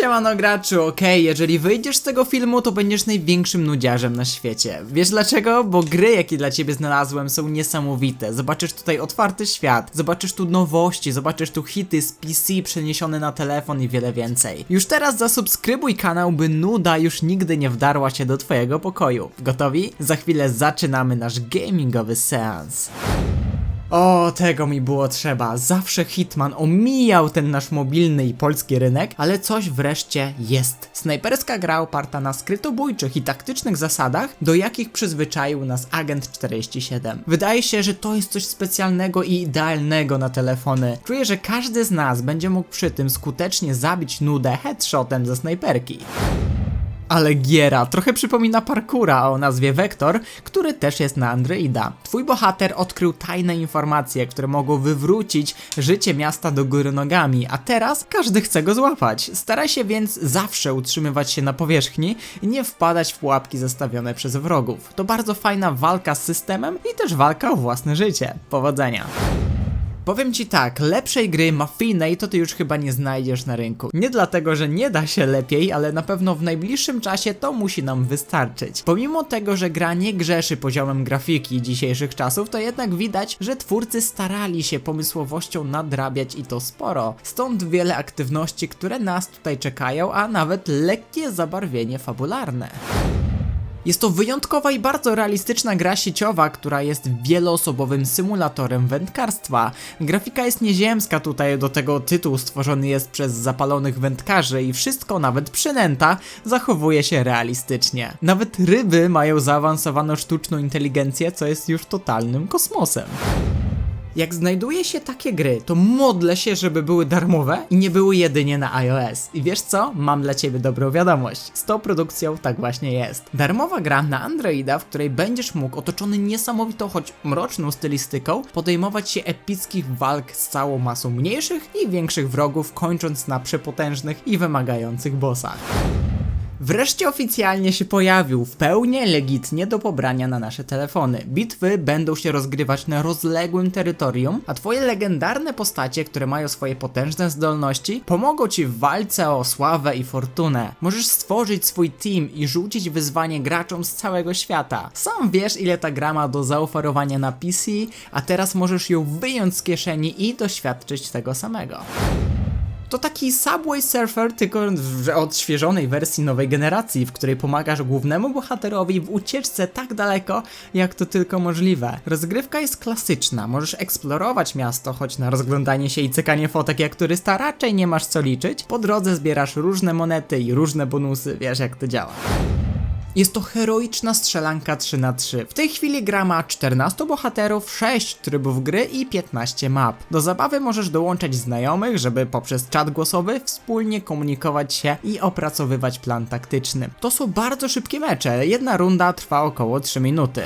Siemano graczu, okej, jeżeli wyjdziesz z tego filmu, to będziesz największym nudziarzem na świecie. Wiesz dlaczego? Bo gry, jakie dla ciebie znalazłem, są niesamowite. Zobaczysz tutaj otwarty świat, zobaczysz tu nowości, zobaczysz tu hity z PC przeniesione na telefon i wiele więcej. Już teraz zasubskrybuj kanał, by nuda już nigdy nie wdarła się do twojego pokoju. Gotowi? Za chwilę zaczynamy nasz gamingowy seans. O, tego mi było trzeba. Zawsze Hitman omijał ten nasz mobilny i polski rynek, ale coś wreszcie jest. Snajperska gra oparta na skrytobójczych i taktycznych zasadach, do jakich przyzwyczaił nas Agent 47. Wydaje się, że to jest coś specjalnego i idealnego na telefony. Czuję, że każdy z nas będzie mógł przy tym skutecznie zabić nudę headshotem ze snajperki. Ale giera trochę przypomina parkura o nazwie Vector, który też jest na Androida. Twój bohater odkrył tajne informacje, które mogą wywrócić życie miasta do góry nogami, a teraz każdy chce go złapać. Staraj się więc zawsze utrzymywać się na powierzchni i nie wpadać w pułapki zastawione przez wrogów. To bardzo fajna walka z systemem i też walka o własne życie. Powodzenia! Powiem ci tak, lepszej gry mafijnej to ty już chyba nie znajdziesz na rynku. Nie dlatego, że nie da się lepiej, ale na pewno w najbliższym czasie to musi nam wystarczyć. Pomimo tego, że gra nie grzeszy poziomem grafiki dzisiejszych czasów, to jednak widać, że twórcy starali się pomysłowością nadrabiać i to sporo. Stąd wiele aktywności, które nas tutaj czekają, a nawet lekkie zabarwienie fabularne. Jest to wyjątkowa i bardzo realistyczna gra sieciowa, która jest wieloosobowym symulatorem wędkarstwa. Grafika jest nieziemska tutaj, do tego tytuł stworzony jest przez zapalonych wędkarzy i wszystko, nawet przynęta, zachowuje się realistycznie. Nawet ryby mają zaawansowaną sztuczną inteligencję, co jest już totalnym kosmosem. Jak znajduje się takie gry, to modlę się, żeby były darmowe i nie były jedynie na iOS. I wiesz co? Mam dla ciebie dobrą wiadomość. Z tą produkcją tak właśnie jest. Darmowa gra na Androida, w której będziesz mógł, otoczony niesamowitą, choć mroczną stylistyką, podejmować się epickich walk z całą masą mniejszych i większych wrogów, kończąc na przepotężnych i wymagających bossach. Wreszcie oficjalnie się pojawił, w pełni legitnie do pobrania na nasze telefony. Bitwy będą się rozgrywać na rozległym terytorium, a twoje legendarne postacie, które mają swoje potężne zdolności, pomogą ci w walce o sławę i fortunę. Możesz stworzyć swój team i rzucić wyzwanie graczom z całego świata. Sam wiesz, ile ta gra ma do zaoferowania na PC, a teraz możesz ją wyjąć z kieszeni i doświadczyć tego samego. To taki Subway Surfer, tylko w odświeżonej wersji nowej generacji, w której pomagasz głównemu bohaterowi w ucieczce tak daleko, jak to tylko możliwe. Rozgrywka jest klasyczna, możesz eksplorować miasto, choć na rozglądanie się i cykanie fotek jak turysta raczej nie masz co liczyć. Po drodze zbierasz różne monety i różne bonusy, wiesz jak to działa. Jest to heroiczna strzelanka 3 na 3 W tej chwili gra ma 14 bohaterów, 6 trybów gry i 15 map. Do zabawy możesz dołączać znajomych, żeby poprzez czat głosowy wspólnie komunikować się i opracowywać plan taktyczny. To są bardzo szybkie mecze, jedna runda trwa około 3 minuty.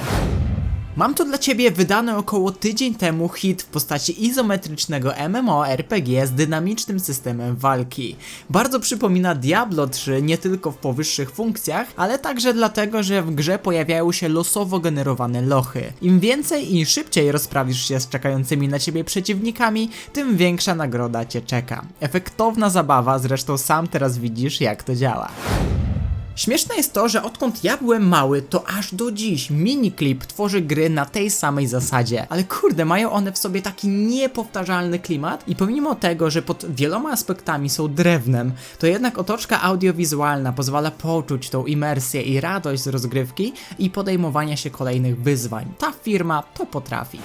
Mam tu dla ciebie wydany około tydzień temu hit w postaci izometrycznego MMORPG z dynamicznym systemem walki. Bardzo przypomina Diablo 3 nie tylko w powyższych funkcjach, ale także dlatego, że w grze pojawiają się losowo generowane lochy. Im więcej i szybciej rozprawisz się z czekającymi na ciebie przeciwnikami, tym większa nagroda cię czeka. Efektowna zabawa, zresztą sam teraz widzisz jak to działa. Śmieszne jest to, że odkąd ja byłem mały, to aż do dziś Miniclip tworzy gry na tej samej zasadzie. Ale kurde, mają one w sobie taki niepowtarzalny klimat i pomimo tego, że pod wieloma aspektami są drewnem, to jednak otoczka audiowizualna pozwala poczuć tą imersję i radość z rozgrywki i podejmowania się kolejnych wyzwań. Ta firma to potrafi.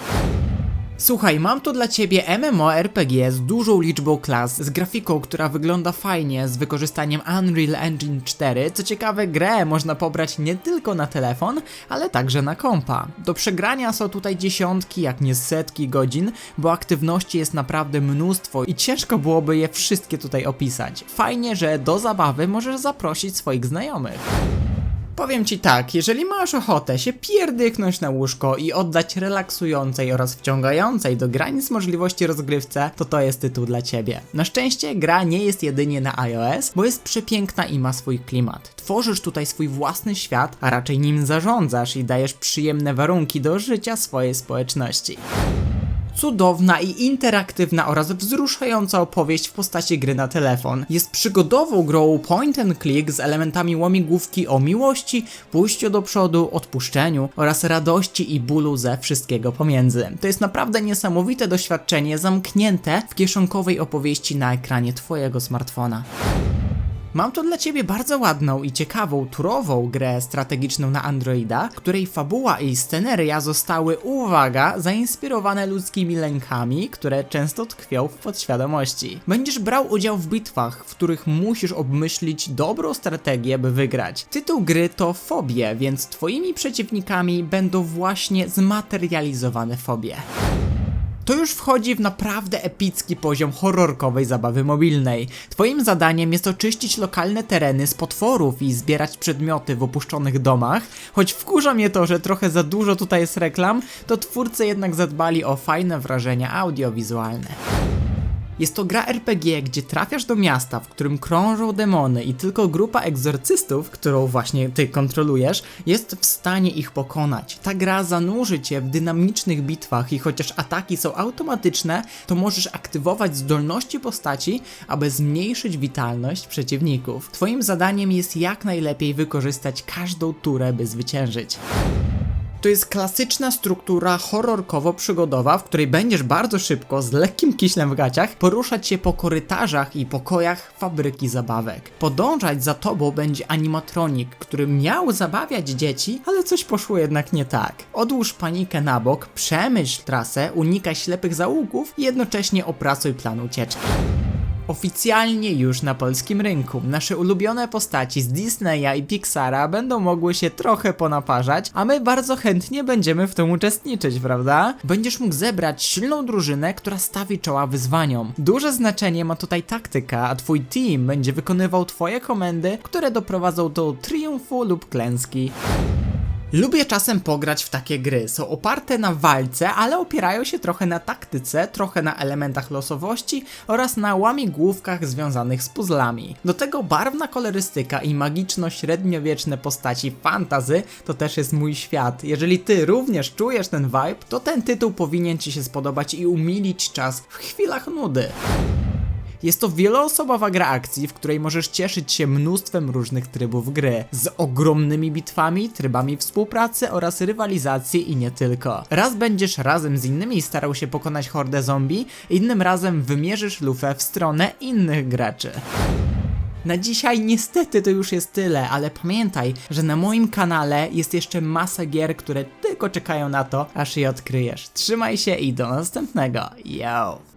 Słuchaj, mam tu dla ciebie MMORPG z dużą liczbą klas, z grafiką, która wygląda fajnie, z wykorzystaniem Unreal Engine 4. Co ciekawe, grę można pobrać nie tylko na telefon, ale także na kompa. Do przegrania są tutaj dziesiątki, jak nie setki godzin, bo aktywności jest naprawdę mnóstwo i ciężko byłoby je wszystkie tutaj opisać. Fajnie, że do zabawy możesz zaprosić swoich znajomych. Powiem ci tak, jeżeli masz ochotę się pierdyknąć na łóżko i oddać relaksującej oraz wciągającej do granic możliwości rozgrywce, to to jest tytuł dla ciebie. Na szczęście gra nie jest jedynie na iOS, bo jest przepiękna i ma swój klimat. Tworzysz tutaj swój własny świat, a raczej nim zarządzasz i dajesz przyjemne warunki do życia swojej społeczności. Cudowna i interaktywna oraz wzruszająca opowieść w postaci gry na telefon. Jest przygodową grą point and click z elementami łamigłówki o miłości, pójściu do przodu, odpuszczeniu oraz radości i bólu ze wszystkiego pomiędzy. To jest naprawdę niesamowite doświadczenie zamknięte w kieszonkowej opowieści na ekranie twojego smartfona. Mam tu dla ciebie bardzo ładną i ciekawą, turową grę strategiczną na Androida, której fabuła i sceneria zostały, uwaga, zainspirowane ludzkimi lękami, które często tkwią w podświadomości. Będziesz brał udział w bitwach, w których musisz obmyślić dobrą strategię, by wygrać. Tytuł gry to Fobie, więc twoimi przeciwnikami będą właśnie zmaterializowane fobie. To już wchodzi w naprawdę epicki poziom horrorkowej zabawy mobilnej. Twoim zadaniem jest oczyścić lokalne tereny z potworów i zbierać przedmioty w opuszczonych domach. Choć wkurza mnie to, że trochę za dużo tutaj jest reklam, to twórcy jednak zadbali o fajne wrażenia audiowizualne. Jest to gra RPG, gdzie trafiasz do miasta, w którym krążą demony i tylko grupa egzorcystów, którą właśnie ty kontrolujesz, jest w stanie ich pokonać. Ta gra zanurzy cię w dynamicznych bitwach i chociaż ataki są automatyczne, to możesz aktywować zdolności postaci, aby zmniejszyć witalność przeciwników. Twoim zadaniem jest jak najlepiej wykorzystać każdą turę, by zwyciężyć. To jest klasyczna struktura horrorkowo-przygodowa, w której będziesz bardzo szybko, z lekkim kiślem w gaciach, poruszać się po korytarzach i pokojach fabryki zabawek. Podążać za tobą będzie animatronik, który miał zabawiać dzieci, ale coś poszło jednak nie tak. Odłóż panikę na bok, przemyśl trasę, unikaj ślepych zaułków i jednocześnie opracuj plan ucieczki. Oficjalnie już na polskim rynku nasze ulubione postaci z Disneya i Pixara będą mogły się trochę ponaparzać, a my bardzo chętnie będziemy w tym uczestniczyć, prawda? Będziesz mógł zebrać silną drużynę, która stawi czoła wyzwaniom. Duże znaczenie ma tutaj taktyka, a twój team będzie wykonywał twoje komendy, które doprowadzą do triumfu lub klęski. Lubię czasem pograć w takie gry. Są oparte na walce, ale opierają się trochę na taktyce, trochę na elementach losowości oraz na łamigłówkach związanych z puzzlami. Do tego barwna kolorystyka i magiczno-średniowieczne postaci fantazy to też jest mój świat. Jeżeli ty również czujesz ten vibe, to ten tytuł powinien ci się spodobać i umilić czas w chwilach nudy. Jest to wieloosobowa gra akcji, w której możesz cieszyć się mnóstwem różnych trybów gry, z ogromnymi bitwami, trybami współpracy oraz rywalizacji i nie tylko. Raz będziesz razem z innymi starał się pokonać hordę zombie, innym razem wymierzysz lufę w stronę innych graczy. Na dzisiaj niestety to już jest tyle, ale pamiętaj, że na moim kanale jest jeszcze masa gier, które tylko czekają na to, aż je odkryjesz. Trzymaj się i do następnego. Yo!